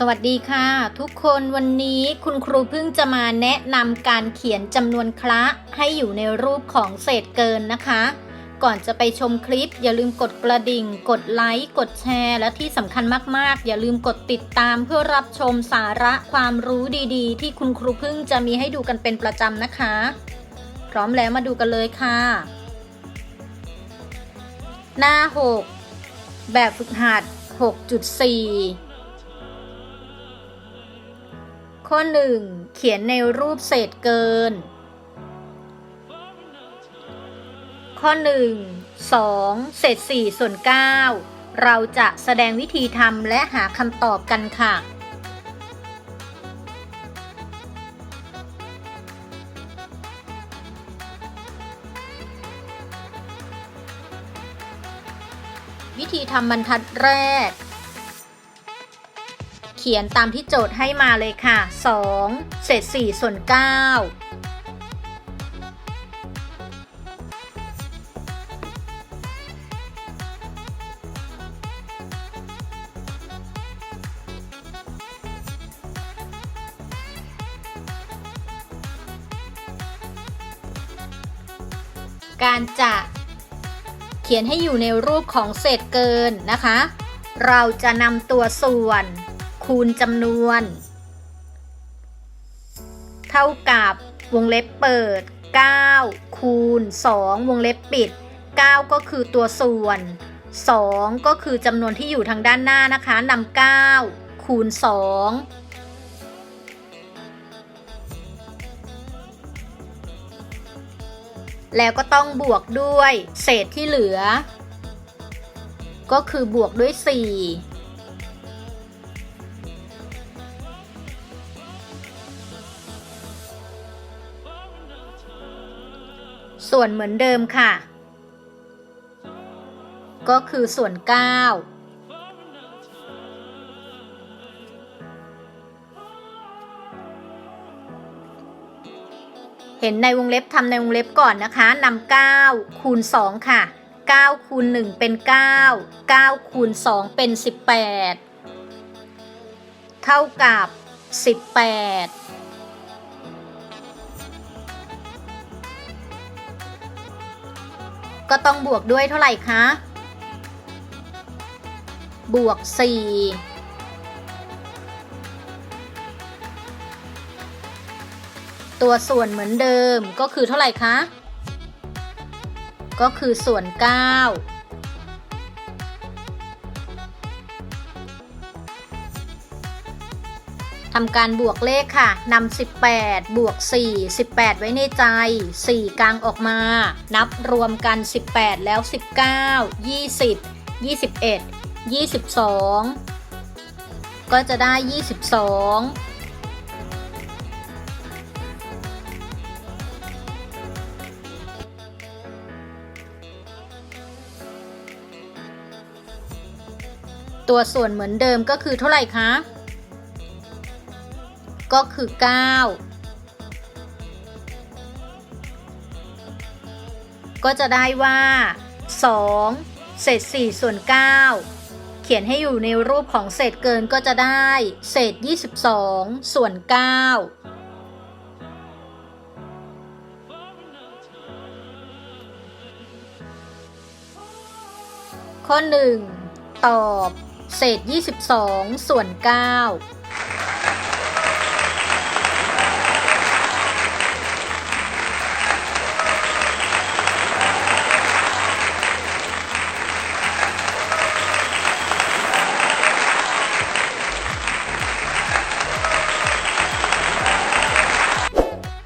สวัสดีค่ะ ทุกคนวันนี้คุณครูเพิ่งจะมาแนะนำการเขียนจำนวนคละให้อยู่ในรูปของเศษเกินนะคะ ก่อนจะไปชมคลิป อย่าลืมกดกระดิ่ง กดไลค์กดแชร์ และที่สำคัญมากๆ อย่าลืมกดติดตามเพื่อรับชมสาระความรู้ดีๆ ที่คุณครูเพิ่งจะมีให้ดูกันเป็นประจำนะคะ พร้อมแล้วมาดูกันเลยค่ะ หน้า 6 แบบฝึกหัด 6.4 ข้อ 1 เขียนในรูปเศษเกิน ข้อ 1 2 เศษ 4 ส่วน 9 เราจะแสดงวิธีทำและหาคำตอบกันค่ะวิธีทำบรรทัดแรก ขียนตามที่โจทย์ให้มาเลยค่ะ 2 เศษ 4 ส่วน 9 การจะเขียนให้อยู่ในรูปของเศษเกินนะคะ เราจะนำตัวส่วน คูณจำนวน เท่ากับวงเล็บเปิด 9 คูณ 2 วงเล็บปิด 9 ก็คือตัวส่วน 2 ก็คือจำนวนที่อยู่ทางด้านหน้านะคะนำ9 คูณ 2แล้วก็ต้องบวกด้วยเศษที่เหลือ ก็คือบวกด้วย 4 ส่วนเหมือนเดิมค่ะ ก็คือส่วน 9 เห็นในวงเล็บทำในวงเล็บก่อนนะคะนำ9คูณ 2 ค่ะ 9 คูณ 1 เป็น 9 9 คูณ 2 เป็น 18 เท่ากับ 18 ก็ต้องบวกด้วยเท่าไหร่คะ บวก 4 ตัวส่วนเหมือนเดิมก็คือเท่าไหร่คะ ก็คือส่วน 9 ทำการบวกเลขค่ะนำ18 บวก 4 18 ไว้ในใจ 4 กลางออกมา นับรวมกัน 18 แล้ว 19 20 21 22 ก็จะได้ 22ตัวส่วนเหมือนเดิมก็คือเท่าไหร่คะ ก็คือ 9 ก็จะได้ว่า 2 เศษ 4 ส่วน 9 เขียนให้อยู่ในรูปของเศษเกินก็จะได้ เศษ 22 ส่วน 9ข้อ 1 ตอบ เศษ 22 ส่วน 9